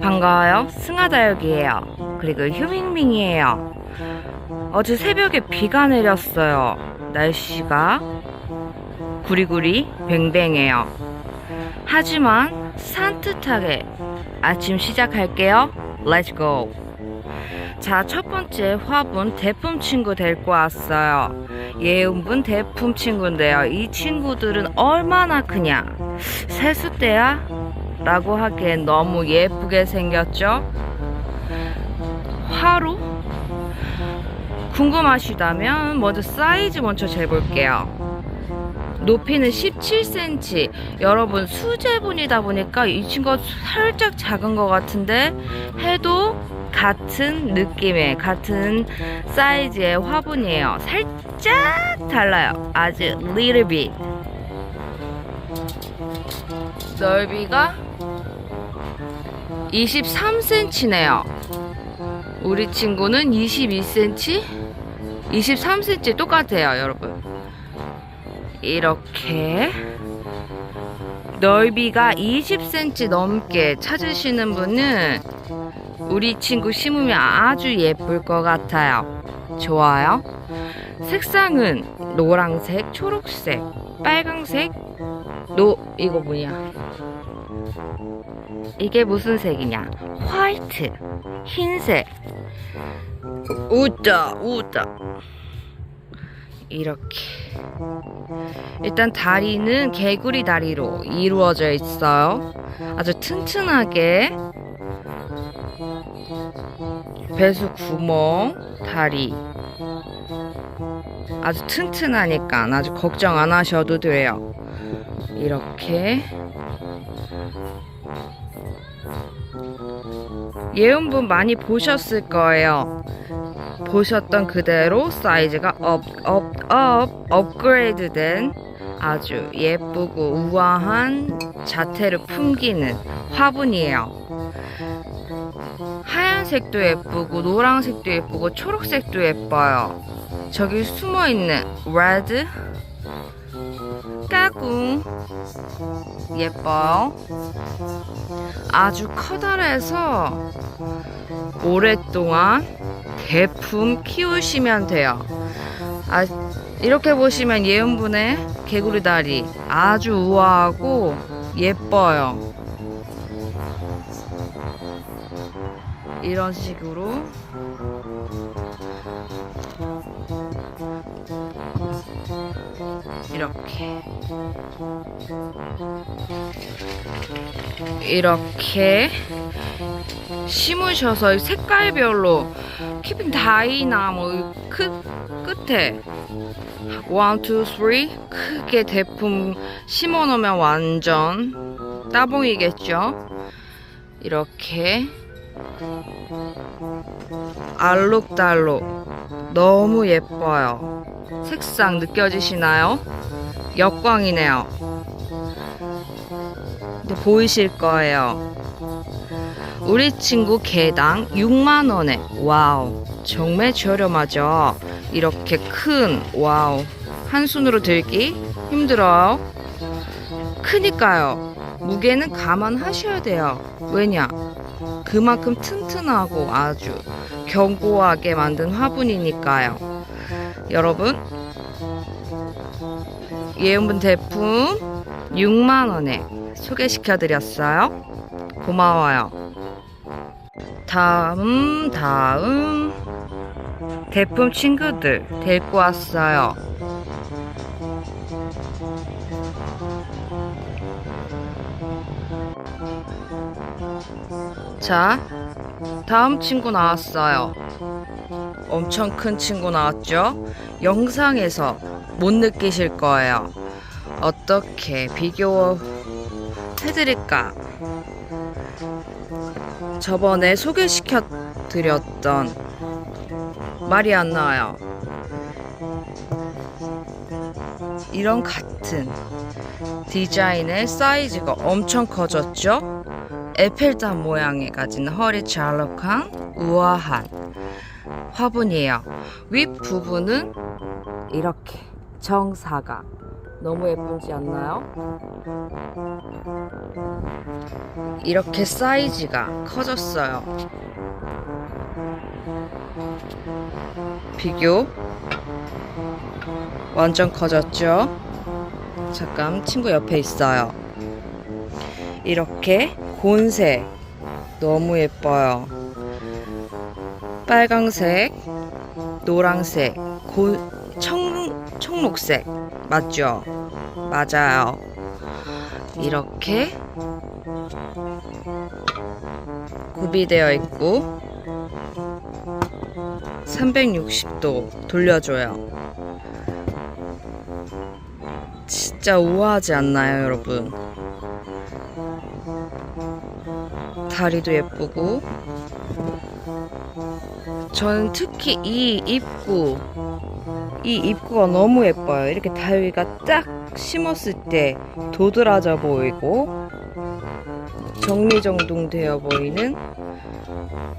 반가워요. 승하다역이에요. 그리고 휴밍밍이에요. 어제 새벽에 비가 내렸어요. 날씨가 구리구리 뱅뱅해요. 하지만 산뜻하게 아침 시작할게요. Let's go. 자, 첫 번째 화분 대품 친구 데리고 왔어요. 예은분 대품 친구인데요. 이 친구들은 얼마나 크냐? 세숫대야? 라고 하기엔 너무 예쁘게 생겼죠? 화로? 궁금하시다면 먼저 사이즈 먼저 재볼게요. 높이는 17cm. 여러분 수제분이다 보니까 이 친구가 살짝 작은 것 같은데 해도 같은 느낌의 같은 사이즈의 화분이에요. 살짝 달라요. 아주 little bit. 넓이가 23cm네요. 우리 친구는 22cm, 23cm 똑같아요, 여러분. 이렇게 넓이가 20cm 넘게 찾으시는 분은 우리 친구 심으면 아주 예쁠 것 같아요. 좋아요. 색상은 노랑색, 초록색, 빨강색, 노 이거 뭐냐? 이게 무슨 색이냐? 화이트, 흰색. 우다 우다. 이렇게. 일단 다리는 개구리 다리로 이루어져 있어요. 아주 튼튼하게 배수 구멍 다리 아주 튼튼하니까 아주 걱정 안 하셔도 돼요. 이렇게 예은분 많이 보셨을 거예요. 보셨던 그대로 사이즈가 업, 업, 업, 업그레이드 된 아주 예쁘고 우아한 자태를 풍기는 화분이에요. 하얀색도 예쁘고 노란색도 예쁘고 초록색도 예뻐요. 저기 숨어 있는 레드 까꿍 예뻐요. 아주 커다래서 오랫동안 대품 키우시면 돼요. 아, 이렇게 보시면 예은분의 개구리 다리 아주 우아하고 예뻐요. 이런 식으로 이렇게 이렇게 심으셔서 색깔별로 키핑 다이나 뭐그 끝에 원, 투, 쓰리 크게 대품 심어 놓으면 완전 따봉이겠죠. 이렇게 알록달록 너무 예뻐요. 색상 느껴지시나요? 역광이네요. 근데 보이실 거예요. 우리 친구 개당 6만 원에. 와우 정말 저렴하죠? 이렇게 큰 와우 한 손으로 들기 힘들어요? 크니까요. 무게는 감안하셔야 돼요. 왜냐? 그만큼 튼튼하고 아주 견고하게 만든 화분이니까요 여러분 예은분 제품 6만원에 소개시켜 드렸어요 고마워요 다음 다음 대품 친구들 데리고 왔어요. 자, 다음 친구 나왔어요. 엄청 큰 친구 나왔죠? 영상에서 못 느끼실 거예요. 어떻게 비교 해드릴까? 저번에 소개시켜 드렸던 말이 안 나와요. 이런 같은 디자인의 사이즈가 엄청 커졌죠? 에펠탑 모양의 가진 허리 잘록한 우아한 화분이에요. 윗 부분은 이렇게 정사각 너무 예쁜지 않나요? 이렇게 사이즈가 커졌어요. 비교. 완전 커졌죠? 잠깐 친구 옆에 있어요. 이렇게 곤색 너무 예뻐요. 빨강색, 노랑색, 고, 청, 청록색 맞죠? 맞아요. 이렇게 구비되어 있고 360도 돌려줘요. 진짜 우아하지 않나요, 여러분? 다리도 예쁘고 저는 특히 이 입구 이 입구가 너무 예뻐요. 이렇게 다리가 딱 심었을 때 도드라져 보이고 정리정돈 되어 보이는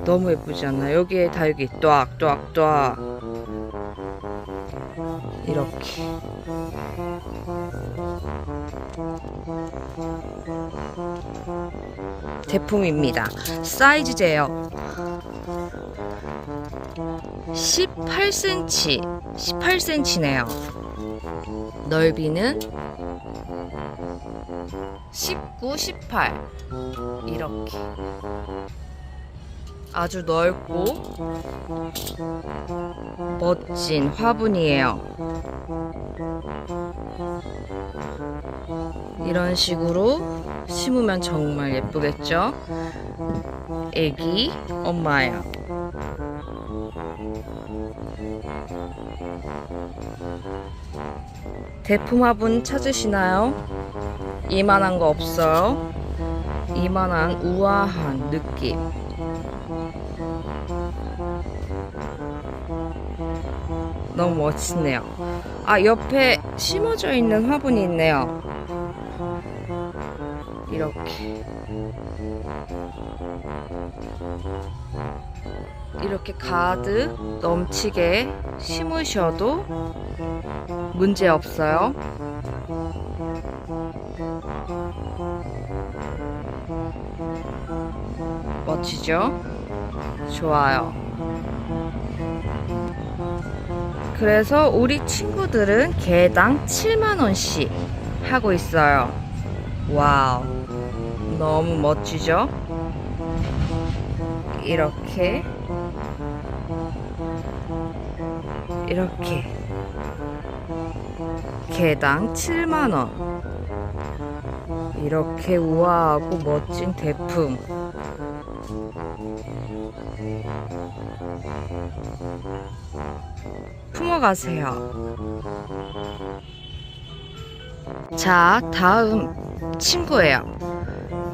너무 예쁘지 않나요? 여기에 달기 또악또악또악 이렇게 제품입니다. 사이즈 제요. 18cm, 18cm네요. 넓이는 19, 18 이렇게 아주 넓고 멋진 화분이에요. 이런 식으로 심으면 정말 예쁘겠죠? 애기 엄마야. 대품 화분 찾으시나요? 이만한 거 없어요? 이만한 우아한 느낌. 너무 멋지네요. 아, 옆에 심어져 있는 화분이 있네요. 이렇게. 이렇게 가득 넘치게 심으셔도 문제 없어요. 멋지죠? 좋아요. 그래서 우리 친구들은 개당 7만원씩 하고 있어요. 와우. 너무 멋지죠? 이렇게. 이렇게. 개당 7만원. 이렇게 우아하고 멋진 대품. 품어가세요. 자, 다음 친구예요.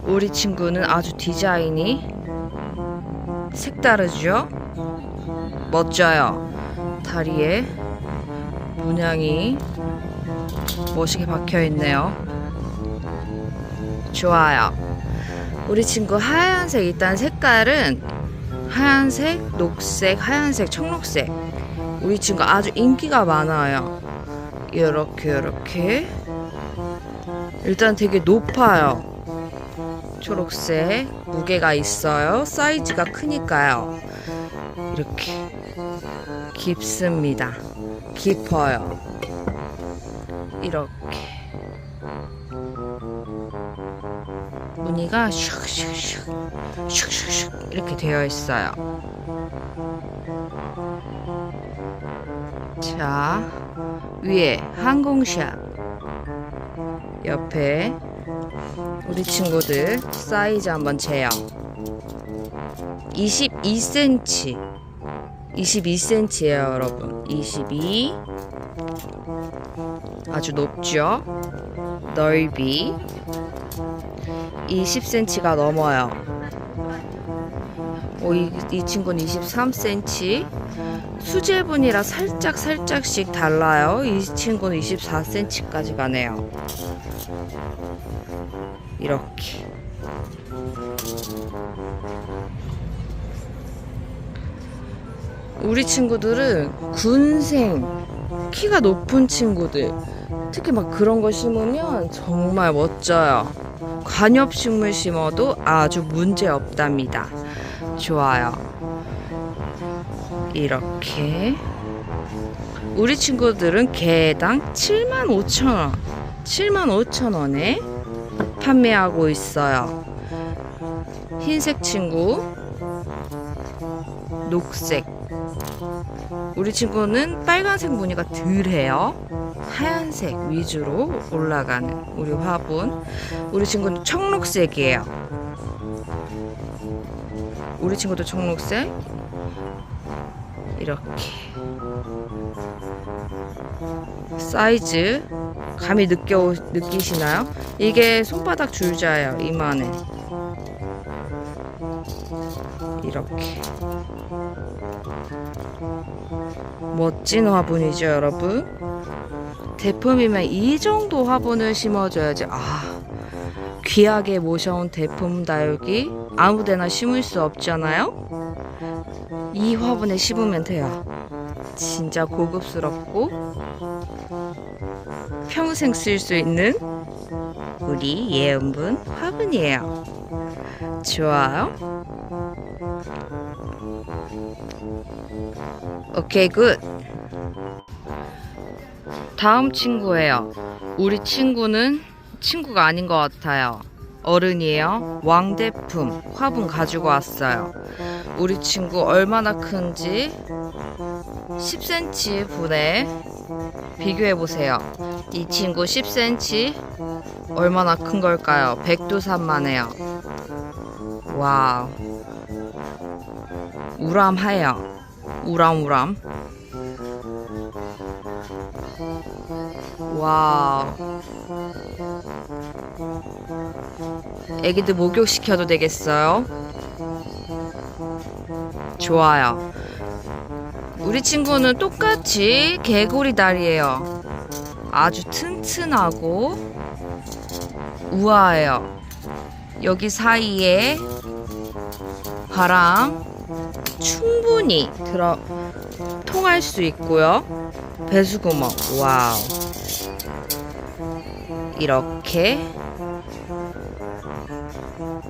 우리 친구는 아주 디자인이 색다르죠? 멋져요. 다리에 문양이 멋있게 박혀 있네요. 좋아요. 우리 친구 하얀색 일단 색깔은 하얀색, 녹색, 하얀색, 청록색. 우리 친구 아주 인기가 많아요. 이렇게 이렇게 일단 되게 높아요. 초록색 무게가 있어요. 사이즈가 크니까요. 이렇게 깊습니다. 깊어요. 이렇게 무늬가 슉슉슉 슉슉슉 이렇게 되어 있어요. 자 위에 항공샷 옆에 우리 친구들 사이즈 한번 재요. 22cm. 22cm예요, 여러분. 22. 아주 높죠? 넓이 20cm가 넘어요. 오, 이, 이 친구는 23cm. 수제분이라 살짝 살짝씩 달라요. 이 친구는 24cm까지 가네요. 이렇게. 우리 친구들은 군생, 키가 높은 친구들, 특히 막 그런 거 심으면 정말 멋져요. 관엽식물 심어도 아주 문제 없답니다. 좋아요. 이렇게 우리 친구들은 개당 7만 5천 원, 7만 5천 원에 판매하고 있어요. 흰색 친구, 녹색. 우리 친구는 빨간색 무늬가 덜해요. 하얀색 위주로 올라가는 우리 화분. 우리 친구는 청록색이에요. 우리 친구도 청록색. 이렇게. 사이즈 감이 느껴 느끼시나요? 이게 손바닥 줄자예요. 이만해. 이렇게. 멋진 화분이죠, 여러분. 대품이면 이 정도 화분을 심어줘야지. 아, 귀하게 모셔온 대품 다육이 아무데나 심을 수 없잖아요. 이 화분에 심으면 돼요. 진짜 고급스럽고 평생 쓸 수 있는 우리 예은분 화분이에요. 좋아요. 오케이 굿. 다음 친구예요. 우리 친구는 친구가 아닌 것 같아요. 어른이에요. 왕대품 화분 가지고 왔어요. 우리 친구 얼마나 큰지 10cm 분에 비교해 보세요. 이 친구 10cm 얼마나 큰 걸까요? 백두산만해요. 와우. 우람해요. 우람우람. 와우. 애기들 목욕시켜도 되겠어요? 좋아요. 우리 친구는 똑같이 개구리 다리예요. 아주 튼튼하고 우아해요. 여기 사이에 바람 충분히 들어 통할 수 있고요. 배수구멍 와우. 이렇게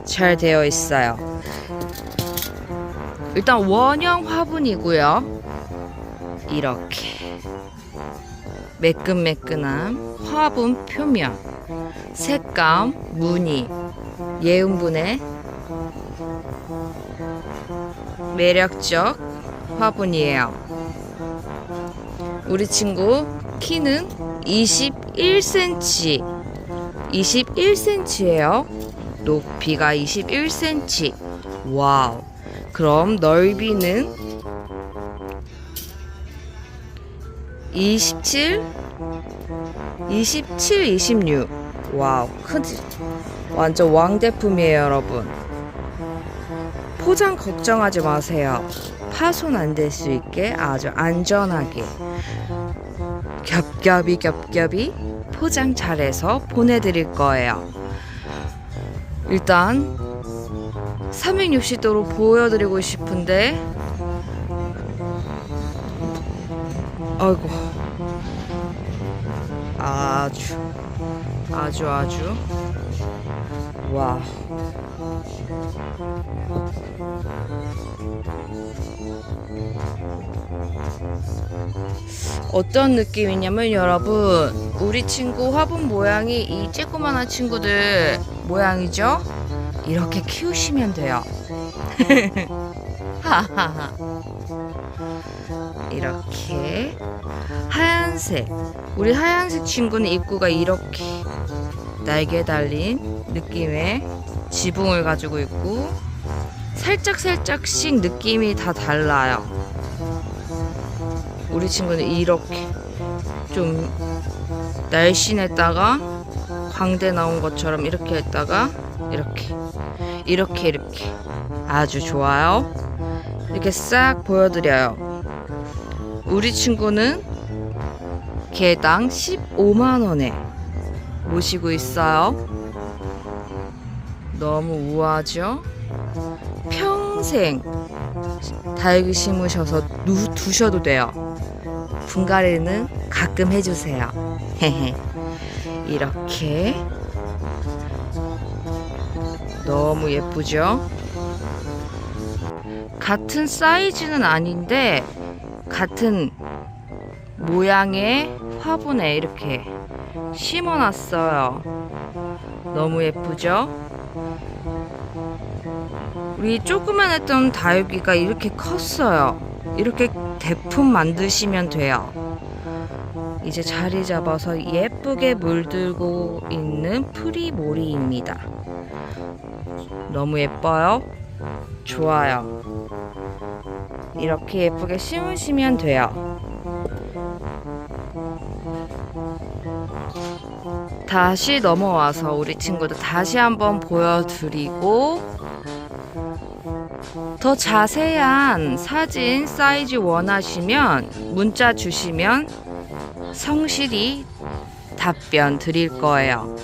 잘 되어 있어요. 일단 원형 화분이고요. 이렇게 매끈매끈한 화분 표면, 색감, 무늬, 예은분의 매력적 화분이에요. 우리 친구 키는 21cm, 21cm예요. 높이가 21cm. 와우. 그럼 넓이는 27, 27, 26. 와우, 크지? 완전 왕대품이에요, 여러분. 포장 걱정하지 마세요. 파손 안 될 수 있게 아주 안전하게 겹겹이 겹겹이 포장 잘해서 보내드릴 거예요. 일단 360도로 보여드리고 싶은데 아이고. 아주 아주 아주. 와. 어떤 느낌이냐면 여러분 우리 친구 화분 모양이 이 쬐끄만한 친구들 모양이죠? 이렇게 키우시면 돼요 이렇게 하얀색 우리 하얀색 친구는 입구가 이렇게 날개 달린 느낌의 지붕을 가지고 있고 살짝 살짝씩 느낌이 다 달라요. 우리 친구는 이렇게 좀 날씬했다가 광대 나온 것처럼 이렇게 했다가 이렇게 이렇게 이렇게 아주 좋아요. 이렇게 싹 보여드려요. 우리 친구는 개당 15만 원에 모시고 있어요. 너무 우아하죠? 평생 다육이 심으셔서 누, 두셔도 돼요. 분갈이는 가끔 해주세요. 이렇게 너무 예쁘죠? 같은 사이즈는 아닌데 같은 모양의 화분에 이렇게 심어놨어요. 너무 예쁘죠? 우리 조그만 했던 다육이가 이렇게 컸어요. 이렇게 대품 만드시면 돼요. 이제 자리 잡아서 예쁘게 물들고 있는 프리모리입니다. 너무 예뻐요? 좋아요. 이렇게 예쁘게 심으시면 돼요. 다시 넘어와서 우리 친구들 다시 한번 보여드리고 더 자세한 사진 사이즈 원하시면 문자 주시면 성실히 답변 드릴 거예요.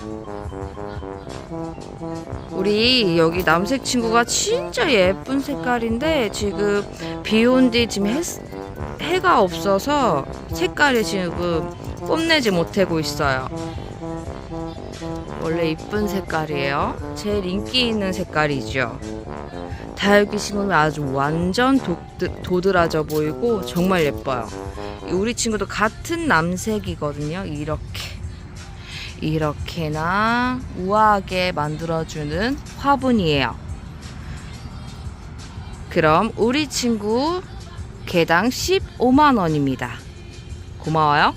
우리 여기 남색 친구가 진짜 예쁜 색깔인데 지금 비 온 뒤 지금 해, 해가 없어서 색깔이 지금 뽐내지 못하고 있어요. 원래 이쁜 색깔이에요. 제일 인기 있는 색깔이죠. 다육이 심으면 아주 완전 독드, 도드라져 보이고 정말 예뻐요. 우리 친구도 같은 남색이거든요. 이렇게. 이렇게나 우아하게 만들어주는 화분이에요. 그럼 우리 친구 개당 15만원입니다. 고마워요.